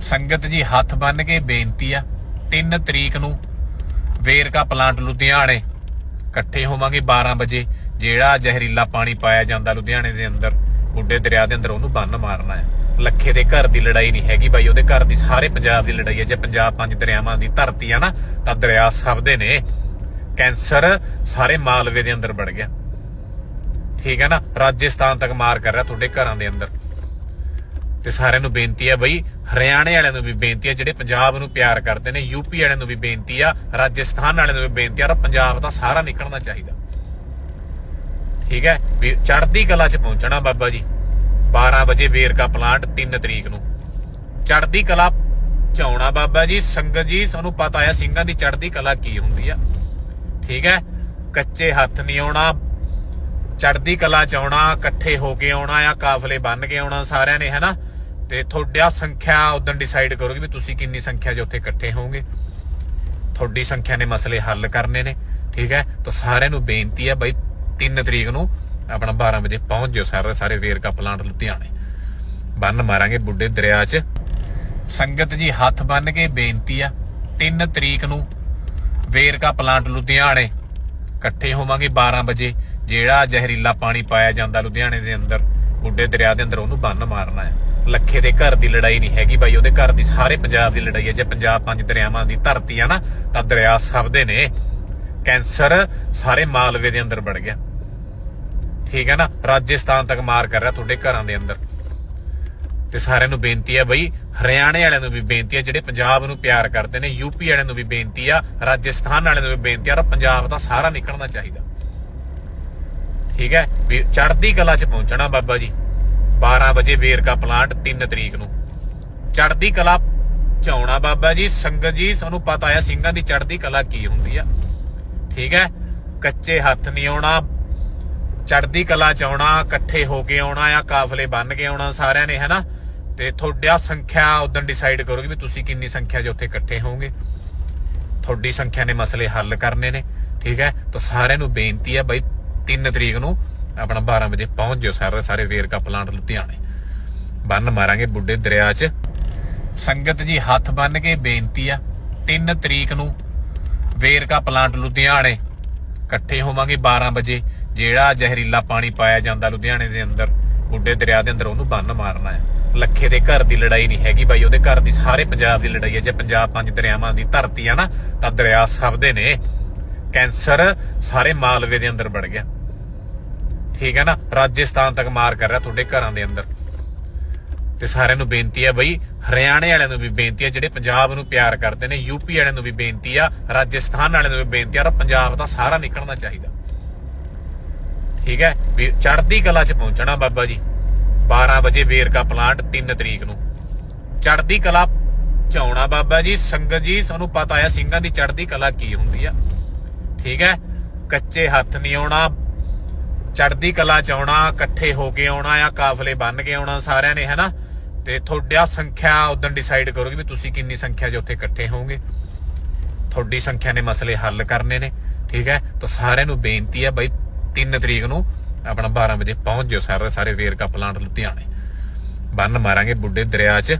ਸੰਗਤ ਜੀ ਹੱਥ ਬੰਨ ਕੇ ਬੇਨਤੀ ਆ 3 ਤਰੀਕ ਨੂੰ ਵੇਰਕਾ ਪਲਾਂਟ ਲੁਧਿਆਣੇ ਇਕੱਠੇ ਹੋਵਾਂਗੇ 12 ਵਜੇ, ਜਿਹੜਾ ਜ਼ਹਿਰੀਲਾ ਪਾਣੀ ਪਾਇਆ ਜਾਂਦਾ ਲੁਧਿਆਣੇ ਦੇ ਅੰਦਰ, ਬੁੱਢੇ ਦਰਿਆ ਦੇ ਅੰਦਰ, ਉਹਨੂੰ ਬੰਨ ਮਾਰਨਾ ਹੈ। ਲੱਖੇ ਦੇ ਘਰ ਦੀ ਲੜਾਈ ਨਹੀਂ ਹੈਗੀ ਬਾਈ, ਉਹਦੇ ਘਰ ਦੀ ਸਾਰੇ ਪੰਜਾਬ ਦੀ ਲੜਾਈ ਹੈ। ਜੇ ਪੰਜਾਬ ਪੰਜ ਦਰਿਆਵਾਂ ਦੀ ਧਰਤੀ ਆ ਨਾ, ਤਾਂ ਦਰਿਆ ਸਭ ਦੇ ਨੇ। ਕੈਂਸਰ ਸਾਰੇ ਮਾਲਵੇ ਦੇ ਅੰਦਰ ਵੜ ਗਿਆ। ਠੀਕ ਹੈ ਨਾ? ਰਾਜਸਥਾਨ ਤੱਕ ਮਾਰ ਕਰ ਰਿਹਾ ਤੁਹਾਡੇ ਘਰਾਂ ਦੇ ਅੰਦਰ। ਤੇ ਸਾਰਿਆਂ ਨੂੰ ਬੇਨਤੀ ਹੈ ਬਈ, ਹਰਿਆਣੇ ਵਾਲਿਆਂ ਨੂੰ ਵੀ ਬੇਨਤੀ ਹੈ ਜਿਹੜੇ ਪੰਜਾਬ ਨੂੰ ਪਿਆਰ ਕਰਦੇ ਨੇ ਯੂਪੀ ਵਾਲਿਆਂ ਨੂੰ ਵੀ ਬੇਨਤੀ ਆ, ਰਾਜਸਥਾਨ ਵਾਲਿਆਂ ਨੂੰ ਵੀ ਬੇਨਤੀ ਆ ਪੰਜਾਬ ਤਾਂ ਸਾਰਾ ਨਿਕਲਣਾ ਚਾਹੀਦਾ। ਠੀਕ ਹੈ? ਵੀ ਚੜ੍ਹਦੀ ਕਲਾ 'ਚ ਪਹੁੰਚਣਾ ਬਾਬਾ ਜੀ। 12 ਵਜੇ ਵੇਰਕਾ ਪਲਾਂਟ 3 ਤਰੀਕ ਨੂੰ। ਚੜ੍ਹਦੀ ਕਲਾ ਚਾਉਣਾ ਬਾਬਾ ਜੀ। ਸੰਗਤ ਜੀ, ਤੁਹਾਨੂੰ ਪਤਾ ਆ, ਸਿੰਘਾਂ ਦੀ ਚੜ੍ਹਦੀ ਕਲਾ ਕੀ ਹੁੰਦੀ ਆ। ਠੀਕ ਹੈ? ਕੱਚੇ ਹੱਥ ਨਹੀਂ ਆਉਣਾ। ਚੜ੍ਹਦੀ ਕਲਾ ਚ ਆਉਣਾ, ਇਕੱਠੇ ਹੋ ਕੇ ਆਉਣਾ ਆ, ਕਾਫਲੇ ਬੰਨ ਕੇ ਆਉਣਾ ਸਾਰਿਆਂ ਨੇ ਹੈਨਾ ਤੇ ਤੁਹਾਡਾ ਸੰਖਿਆ ਉਦੋਂ ਡਿਸਾਈਡ ਕਰੋਗੇ ਵੀ ਤੁਸੀਂ ਕਿੰਨੀ ਸੰਖਿਆ 'ਚ ਉੱਥੇ ਇਕੱਠੇ ਹੋਵੋਗੇ। ਤੁਹਾਡੀ ਸੰਖਿਆ ਨੇ ਮਸਲੇ ਹੱਲ ਕਰਨੇ ਨੇ, ਠੀਕ ਹੈ? ਤਾਂ ਸਾਰਿਆਂ ਨੂੰ ਬੇਨਤੀ ਹੈ ਬਈ 3 ਤਰੀਕ ਨੂੰ ਆਪਣਾ 12 ਵਜੇ ਪਹੁੰਚ ਜਿਓ ਸਾਰੇ ਸਾਰੇ ਵੇਰਕਾ ਪਲਾਂਟ ਲੁਧਿਆਣੇ। ਬੰਨ ਮਾਰਾਂਗੇ ਬੁੱਢੇ ਦਰਿਆ 'ਚ। ਸੰਗਤ ਜੀ ਹੱਥ ਬੰਨ ਕੇ ਬੇਨਤੀ ਆ 3 ਤਰੀਕ ਨੂੰ ਵੇਰਕਾ ਪਲਾਂਟ ਲੁਧਿਆਣੇ ਇਕੱਠੇ ਹੋਵਾਂਗੇ 12 ਵਜੇ। ਜਿਹੜਾ ਜ਼ਹਿਰੀਲਾ ਪਾਣੀ ਪਾਇਆ ਜਾਂਦਾ ਲੁਧਿਆਣੇ ਦੇ ਅੰਦਰ, ਬੁੱਢੇ ਦਰਿਆ ਦੇ ਅੰਦਰ, ਉਹਨੂੰ ਬੰਨ ਮਾਰਨਾ ਹੈ। ਲੱਖੇ ਦੇ ਘਰ ਦੀ ਲੜਾਈ ਨਹੀਂ ਹੈਗੀ ਬਾਈ, ਉਹਦੇ ਘਰ ਦੀ ਸਾਰੇ ਪੰਜਾਬ ਦੀ ਲੜਾਈ ਹੈ। ਜੇ ਪੰਜਾਬ ਪੰਜ ਦਰਿਆਵਾਂ ਦੀ ਧਰਤੀ ਆ ਨਾ, ਤਾਂ ਦਰਿਆ ਸਭ ਦੇ ਨੇ। ਕੈਂਸਰ ਸਾਰੇ ਮਾਲਵੇ ਦੇ ਅੰਦਰ ਵੜ ਗਿਆ। ਠੀਕ ਹੈ ਨਾ? ਰਾਜਸਥਾਨ ਤੱਕ ਮਾਰ ਕਰ ਰਿਹਾ ਤੁਹਾਡੇ ਘਰਾਂ ਦੇ ਅੰਦਰ। ਤੇ ਸਾਰਿਆਂ ਨੂੰ ਬੇਨਤੀ ਹੈ ਬਈ, ਹਰਿਆਣੇ ਵਾਲਿਆਂ ਨੂੰ ਵੀ ਬੇਨਤੀ ਹੈ, ਜਿਹੜੇ ਪੰਜਾਬ ਨੂੰ ਪਿਆਰ ਕਰਦੇ ਨੇ ਯੂਪੀ ਵਾਲਿਆਂ ਨੂੰ ਵੀ ਬੇਨਤੀ ਆ, ਰਾਜਸਥਾਨ ਵਾਲਿਆਂ ਨੂੰ ਵੀ ਬੇਨਤੀ ਆ, ਔਰ ਪੰਜਾਬ ਦਾ ਸਾਰਾ ਨਿਕਲਣਾ ਚਾਹੀਦਾ। ਠੀਕ ਹੈ? ਵੀ ਚੜ੍ਹਦੀ ਕਲਾ 'ਚ ਪਹੁੰਚਣਾ ਬਾਬਾ ਜੀ। 12 ਵਜੇ ਵੇਰਕਾ ਪਲਾਂਟ 3 ਤਰੀਕ ਨੂੰ। ਚੜ੍ਹਦੀ ਕਲਾ ਚਾਉਣਾ ਬਾਬਾ ਜੀ, ਸੰਗਤ ਜੀ, ਤੁਹਾਨੂੰ ਪਤਾ ਆ ਸਿੰਘਾਂ ਦੀ ਚੜ੍ਹਦੀ ਕਲਾ ਕੀ ਹੁੰਦੀ ਆ। ਠੀਕ ਹੈ? ਕੱਚੇ ਹੱਥ ਨਹੀਂ ਆਉਣਾ, ਚੜ੍ਹਦੀ ਕਲਾ ਚ ਇਕੱਠੇ ਹੋ ਕੇ ਆਉਣਾ ਆ, ਕਾਫਲੇ ਬੰਨ ਕੇ ਆਉਣਾ ਸਾਰਿਆਂ ਨੇ, ਹੈਨਾ? ਤੇ ਤੁਹਾਡਾ ਸੰਖਿਆ ਉਦੋਂ ਡਿਸਾਈਡ ਕਰੋਗੇ ਵੀ ਤੁਸੀਂ ਕਿੰਨੀ ਸੰਖਿਆ 'ਚ ਉੱਥੇ ਇਕੱਠੇ ਹੋਵੋਗੇ। ਤੁਹਾਡੀ ਸੰਖਿਆ ਨੇ ਮਸਲੇ ਹੱਲ ਕਰਨੇ ਨੇ, ਠੀਕ ਹੈ? ਤਾਂ ਸਾਰਿਆਂ ਨੂੰ ਬੇਨਤੀ ਹੈ ਬਈ 3 ਤਰੀਕ ਨੂੰ ਆਪਣਾ 12 ਵਜੇ ਪਹੁੰਚ ਜਿਓ ਸਾਰੇ ਸਾਰੇ ਵੇਰਕਾ ਪਲਾਂਟ ਲੁਧਿਆਣੇ। ਬੰਨ ਮਾਰਾਂਗੇ ਬੁੱਢੇ ਦਰਿਆ 'ਚ। ਸੰਗਤ ਜੀ ਹੱਥ ਬੰਨ ਕੇ ਬੇਨਤੀ ਆ 3 ਤਰੀਕ ਨੂੰ ਵੇਰਕਾ ਪਲਾਂਟ ਲੁਧਿਆਣੇ। ਇਕੱਠੇ ਹੋਵਾਂਗੇ 12 ਵਜੇ। ਜਿਹੜਾ ਜ਼ਹਿਰੀਲਾ ਪਾਣੀ ਪਾਇਆ ਜਾਂਦਾ ਲੁਧਿਆਣੇ ਦੇ ਅੰਦਰ, ਬੁੱਢੇ ਦਰਿਆ ਦੇ ਅੰਦਰ, ਉਹਨੂੰ ਬੰਨ ਮਾਰਨਾ ਹੈ ਲੱਖੇ ਦੇ ਘਰ ਦੀ ਲੜਾਈ ਨਹੀਂ ਹੈਗੀ ਬਾਈ, ਉਹਦੇ ਘਰ ਦੀ ਸਾਰੇ ਪੰਜਾਬ ਦੀ ਲੜਾਈ ਹੈ ਜੇ ਪੰਜਾਬ ਪੰਜ ਦਰਿਆਵਾਂ ਦੀ ਧਰਤੀ ਆ ਨਾ, ਤਾਂ ਦਰਿਆ ਸਭ ਦੇ ਨੇ। ਕੈਂਸਰ ਸਾਰੇ ਮਾਲਵੇ ਦੇ ਅੰਦਰ ਵੜ ਗਿਆ। ਠੀਕ ਹੈ ਨਾ? ਰਾਜਸਥਾਨ ਤੱਕ ਮਾਰ ਕਰ ਰਿਹਾ ਤੁਹਾਡੇ ਘਰਾਂ ਦੇ ਅੰਦਰ। ਤੇ ਸਾਰਿਆਂ ਨੂੰ ਬੇਨਤੀ ਹੈ ਬਈ, ਹਰਿਆਣੇ ਵਾਲਿਆਂ ਨੂੰ ਵੀ ਬੇਨਤੀ ਹੈ, ਜਿਹੜੇ ਪੰਜਾਬ ਨੂੰ ਪਿਆਰ ਕਰਦੇ ਨੇ ਯੂਪੀ ਵਾਲਿਆਂ ਨੂੰ ਵੀ ਬੇਨਤੀ ਆ, ਰਾਜਸਥਾਨ ਵਾਲਿਆਂ ਨੂੰ ਵੀ ਬੇਨਤੀ ਆ, ਔਰ ਪੰਜਾਬ ਤਾਂ ਸਾਰਾ ਨਿਕਲਣਾ ਚਾਹੀਦਾ। ਠੀਕ ਹੈ? ਵੀ ਚੜ੍ਹਦੀ ਕਲਾ 'ਚ ਪਹੁੰਚਣਾ ਬਾਬਾ ਜੀ। 12 ਵਜੇ ਵੇਰਕਾ ਪਲਾਂਟ 3 ਤਰੀਕ ਨੂੰ। ਚੜ੍ਹਦੀ ਕਲਾ ਚਾਉਣਾ ਬਾਬਾ ਜੀ। ਸੰਗਤ ਜੀ, ਤੁਹਾਨੂੰ ਪਤਾ ਆ, ਸਿੰਘਾਂ ਦੀ ਚੜ੍ਹਦੀ ਕਲਾ ਕੀ ਹੁੰਦੀ ਆ। ਠੀਕ ਹੈ? ਕੱਚੇ ਹੱਥ ਨਹੀਂ ਆਉਣਾ ਚੜਦੀ ਕਲਾ ਚ ਆਉਣਾ, ਇਕੱਠੇ ਹੋ ਕੇ ਆਉਣਾ ਆ ਕਾਫਲੇ ਬੰਨ ਕੇ ਆਉਣਾ ਸਾਰਿਆਂ ਨੇ, ਹੈਨਾ? ਤੇ ਤੁਹਾਡਾ ਸੰਖਿਆ ਉਦੋਂ ਡਿਸਾਈਡ ਕਰੋਗੇ ਵੀ ਤੁਸੀਂ ਕਿੰਨੀ ਸੰਖਿਆ 'ਚ ਉੱਥੇ ਇਕੱਠੇ ਹੋਵੋਗੇ। ਤੁਹਾਡੀ ਸੰਖਿਆ ਨੇ ਮਸਲੇ ਹੱਲ ਕਰਨੇ ਨੇ, ਠੀਕ ਹੈ? ਤਾਂ ਸਾਰਿਆਂ ਨੂੰ ਬੇਨਤੀ ਹੈ ਬਈ 3 ਤਰੀਕ ਨੂੰ ਆਪਣਾ 12 ਵਜੇ ਪਹੁੰਚ ਜਿਓ ਸਾਰੇ ਸਾਰੇ ਵੇਰਕਾ ਪਲਾਂਟ ਲੁਧਿਆਣੇ। ਬੰਨ ਮਾਰਾਂਗੇ ਬੁੱਢੇ ਦਰਿਆ 'ਚ।